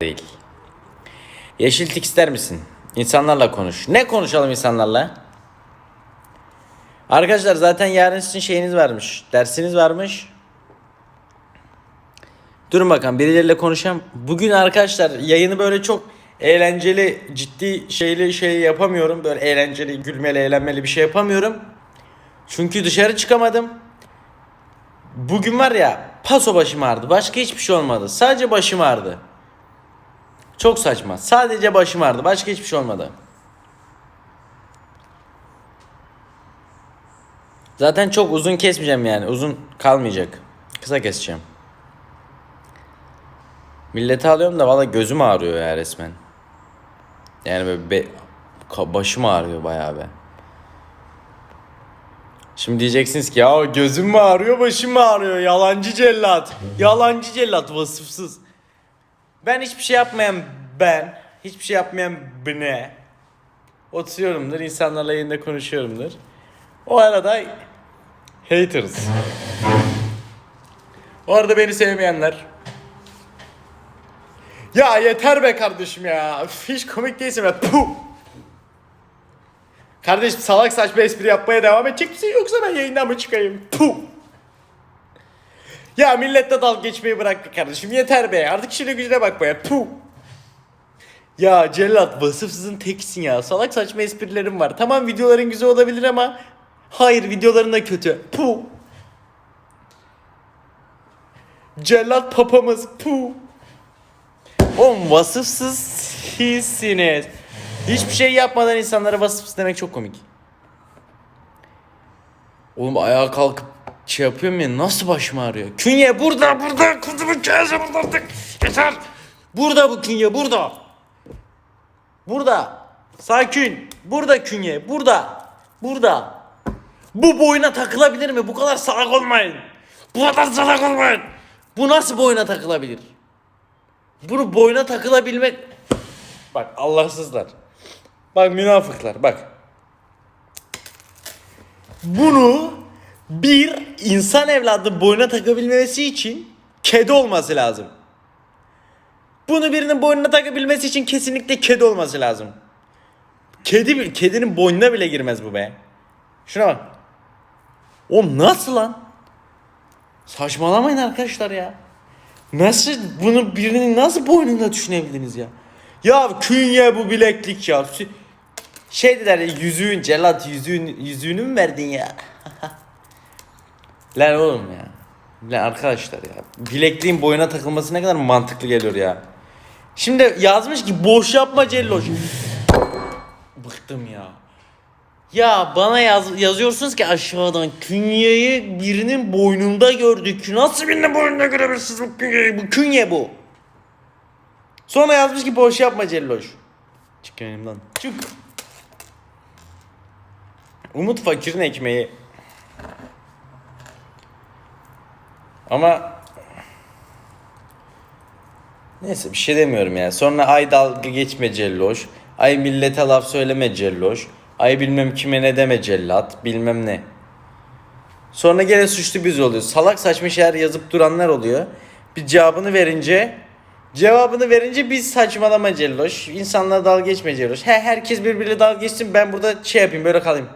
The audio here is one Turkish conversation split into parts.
değil. Yeşil tik ister misin? İnsanlarla konuş. Ne konuşalım insanlarla? Arkadaşlar zaten yarın sizin şeyiniz varmış. Dersiniz varmış. Durun bakalım birileriyle konuşalım. Bugün arkadaşlar yayını böyle çok eğlenceli, ciddi şeyli şey yapamıyorum. Böyle eğlenceli, gülmeli, eğlenmeli bir şey yapamıyorum. Çünkü dışarı çıkamadım. Bugün var ya paso başım ağrıdı. Başka hiçbir şey olmadı. Sadece başım ağrıdı. Çok saçma. Sadece başım ağrıdı. Başka hiçbir şey olmadı. Zaten çok uzun kesmeyeceğim yani. Uzun kalmayacak. Kısa keseceğim. Milleti alıyorum da valla gözüm ağrıyor ya resmen. Yani böyle be- başım ağrıyor bayağı be. Şimdi diyeceksiniz ki ya gözüm mü ağrıyor başım mı ağrıyor yalancı cellat. Yalancı cellat vasıfsız. Ben hiçbir şey yapmayan ben, hiçbir şey yapmayan bne oturuyorumdur, insanlarla yayında konuşuyorumdur. O arada haters. O arada beni sevmeyenler. Ya yeter be kardeşim ya. Hiç komik değilsin be. Puh. Kardeşim salak saçma espri yapmaya devam edecek misin yoksa ben yayından mı çıkayım? Puh. Ya milletle dalga geçmeyi bırak be kardeşim yeter be artık işine gücüne bak be puh. Ya cellat vasıfsızın teksin ya salak saçma esprilerim var tamam videoların güzel olabilir ama hayır videoların da kötü puh. Cellat papamız puh. Oğlum vasıfsız sizsiniz. Hiçbir şey yapmadan insanlara vasıfsız demek çok komik. Oğlum ayağa kalkıp şey yapıyorum ya nasıl başım ağrıyor? Künye burada burada kuzumun kağısı burada artık yeter. Burada bu künye burada. Burada. Sakin. Burada künye burada. Burada. Bu boyuna takılabilir mi? Bu kadar salak olmayın. Bu kadar salak olmayın. Bu nasıl boyuna takılabilir? Bunu boyuna takılabilmek... Bak Allahsızlar. Bak münafıklar bak. Bunu bir insan evladı boyuna takabilmesi için kedi olması lazım. Bunu birinin boynuna takabilmesi için kesinlikle kedi olması lazım. Kedi kedinin boynuna bile girmez bu be. Şuna bak. O nasıl lan? Saçmalamayın arkadaşlar ya. Nasıl bunu birinin nasıl boynunda düşünebildiniz ya? Ya künye bu bileklik ya. Şey dediler yüzüğün celat yüzüğün yüzüğünü mü verdin ya? Lan oğlum ya. Lan arkadaşlar ya. Bilekliğin boyuna takılması ne kadar mantıklı geliyor ya. Şimdi yazmış ki boş yapma celloş. Bıktım ya. Ya bana yaz, yazıyorsunuz ki aşağıdan künyeyi birinin boynunda gördük. Nasıl birinin boynunda görebilirsiniz bu künyeyi? Bu künye bu. Sonra yazmış ki boş yapma celloş. Çık önümden. Çık. Umut fakirin ekmeği. Ama Neyse bir şey demiyorum ya. Sonra ay dalga geçme celloş. Ay millete laf söyleme celloş. Ay bilmem kime ne deme cellat. Bilmem ne. Sonra gene suçlu biz oluyoruz. Salak saçma şeyler yazıp duranlar oluyor. Bir cevabını verince cevabını verince biz saçmalama celloş. İnsanlara dalga geçme celloş. He herkes birbiriyle dalga geçsin ben burada şey yapayım böyle kalayım.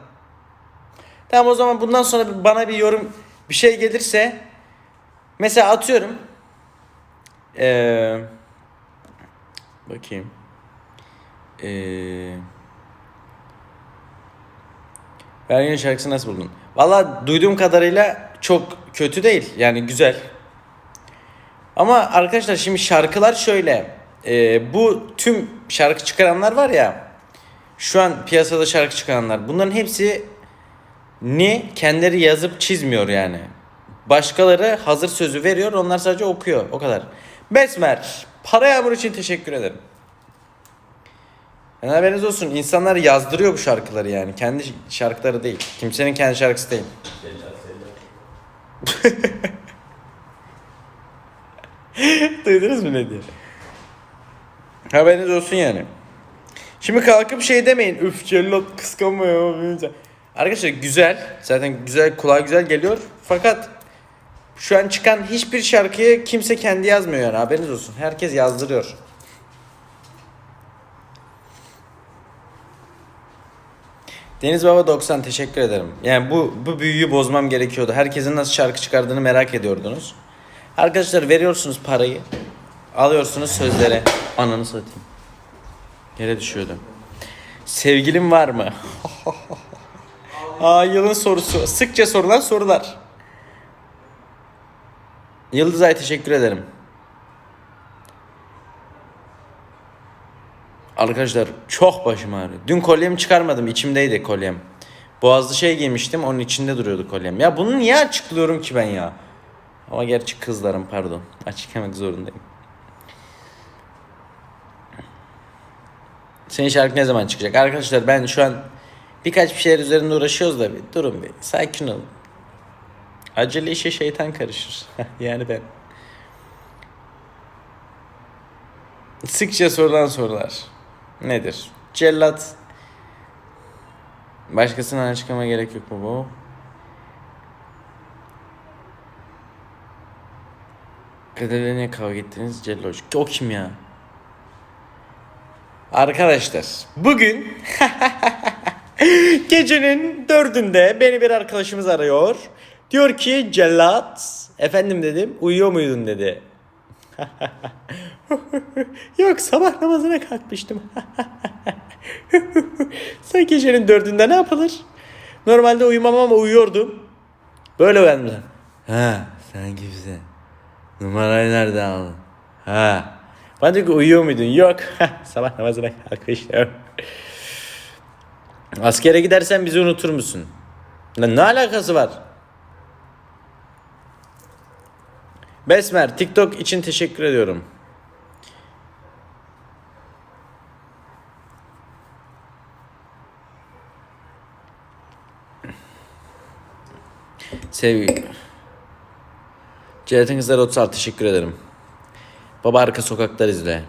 Tamam o zaman bundan sonra bana bir yorum bir şey gelirse mesela atıyorum ee, bakayım. Ee, Bergen'in şarkısı nasıl buldun? Valla duyduğum kadarıyla çok kötü değil. Yani güzel. Ama arkadaşlar şimdi şarkılar şöyle. Ee, bu tüm şarkı çıkaranlar var ya. Şu an piyasada şarkı çıkaranlar. Bunların hepsi ni kendileri yazıp çizmiyor yani. Başkaları hazır sözü veriyor. Onlar sadece okuyor. O kadar. Besmer. Para yağmuru için teşekkür ederim. Yani haberiniz olsun. insanlar yazdırıyor bu şarkıları yani. Kendi şarkıları değil. Kimsenin kendi şarkısı değil. Duydunuz mu ne diye? Haberiniz olsun yani. Şimdi kalkıp şey demeyin. Üf cellat kıskanmıyor. Arkadaşlar güzel. Zaten güzel kulağa güzel geliyor. Fakat şu an çıkan hiçbir şarkıyı kimse kendi yazmıyor yani haberiniz olsun. Herkes yazdırıyor. Deniz Baba 90 teşekkür ederim. Yani bu bu büyüyü bozmam gerekiyordu. Herkesin nasıl şarkı çıkardığını merak ediyordunuz. Arkadaşlar veriyorsunuz parayı. Alıyorsunuz sözlere. Ananı satayım. Yere düşüyordu. Sevgilim var mı? Aa yılın sorusu. Sıkça sorulan sorular. Yıldızay teşekkür ederim. Arkadaşlar çok başım ağrıyor. Dün kolyemi çıkarmadım. içimdeydi kolyem. Boğazlı şey giymiştim. Onun içinde duruyordu kolyem. Ya bunu niye açıklıyorum ki ben ya? Ama gerçi kızlarım pardon. Açıklamak zorundayım. Senin şarkı ne zaman çıkacak? Arkadaşlar ben şu an birkaç bir şeyler üzerinde uğraşıyoruz da bir durun bir. Sakin olun. Acele işe şeytan karışır. yani ben. Sıkça sorulan sorular. Nedir? Cellat. Başkasına açıklama gerek yok bu? Kaderle niye kavga ettiniz? Celloş. O kim ya? Arkadaşlar bugün gecenin dördünde beni bir arkadaşımız arıyor. Diyor ki Cellat efendim dedim uyuyor muydun dedi. Yok sabah namazına kalkmıştım. Sen gecenin dördünde ne yapılır? Normalde uyumam ama uyuyordum. Böyle uyandım. Ha sen kimsin? Numarayı nereden aldın? Ha. Ben diyor ki uyuyor muydun? Yok. sabah namazına kalkmıştım. Askere gidersen bizi unutur musun? Lan ne alakası var? Besmer TikTok için teşekkür ediyorum. Sevgi. Celatin Kızlar 36 teşekkür ederim. Baba arka sokaklar izle.